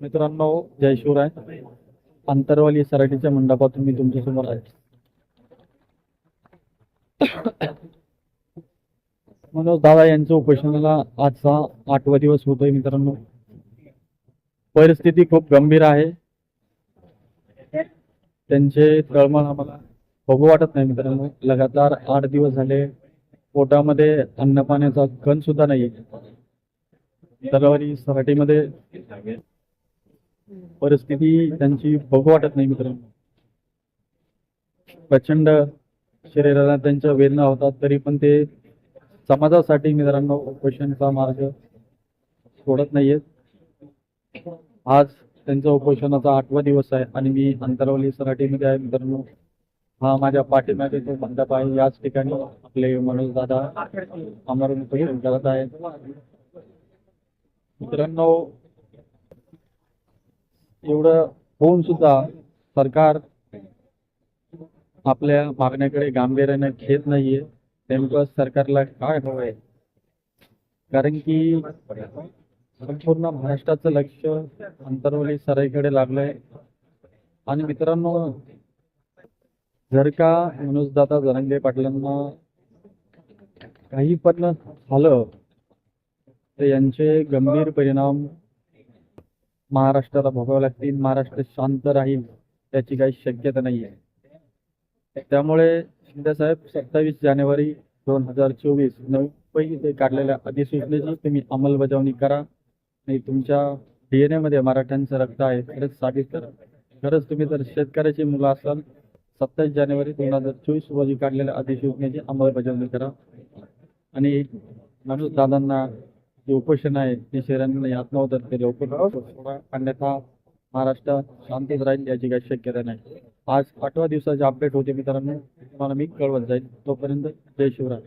मित्रांनो जय शिवराय. अंतरवाली सराटीच्या मंडपातून मी तुमच्यासमोर आहे. मनोज दादा यांच्या उपोषणाला आजचा आठवा दिवस होतोय मित्रांनो. परिस्थिती खूप गंभीर आहे. त्यांचे तळमळ आम्हाला बघू वाटत नाही मित्रांनो. लगातार आठ दिवस झाले. पोटामध्ये अन्न पाण्याचा कण सुद्धा नाही तलवारी सराटीमध्ये परिस्थिती त्यांची बघू वाटत नाही मित्रांनो. प्रचंड शरीराला त्यांच्या वेदना होतात तरी पण ते समाजासाठी मित्रांनो उपोषणचा मार्ग सोडत नाहीयेत. आज त्यांचा उपोषणाचा आठवा दिवस आहे आणि मी अंतरवली सराटीमध्ये आहे मित्रांनो. हा माझ्या पाठीमागे जो मंडप आहे. याच ठिकाणी आपले मनोज दादा अमरून उपोषण करत आहेत. मित्रांनो एवढं होऊन सुद्धा सरकार आपल्या मागण्याकडे गांभीर्याने घेत नाहीये. नेमकं सरकारला काय हवंय? कारण की संपूर्ण महाराष्ट्राचं लक्ष अंतरवली सराईकडे लागलंय. आणि मित्रांनो जर का मनोजदादा जरंगे पाटलांना काही पण झालं तर यांचे गंभीर परिणाम महाराष्ट्राला भोगावं लागतील महाराष्ट्र शांत राहील त्याची काही शक्यता नाही आहे त्यामुळे शिंदेसाहेब सत्तावीस जानेवारी दोन हजार चोवीस नवी ते काढलेल्या अधिसूचनेची तुम्ही अंमलबजावणी करा. आणि तुमच्या डीएनए मध्ये मराठ्यांचं रक्त आहे खरंच साबित करा खरंच तुम्ही जर शेतकऱ्याची मुलं असाल सत्तावीस जानेवारी दोन हजार चोवीस रोजी काढलेल्या अधिसूचनेची अंमलबजावणी करा. आणि माणूस दादांना जे उपोषण आहे ते शहरांना यात होतात ते अन्यथा महाराष्ट्र शांतच राहील याची काही शक्यता नाही. आज आठव्या दिवसाचे अपडेट होते मित्रांनो. तुम्हाला मी कळवत जाईल. तोपर्यंत जय शिवराय.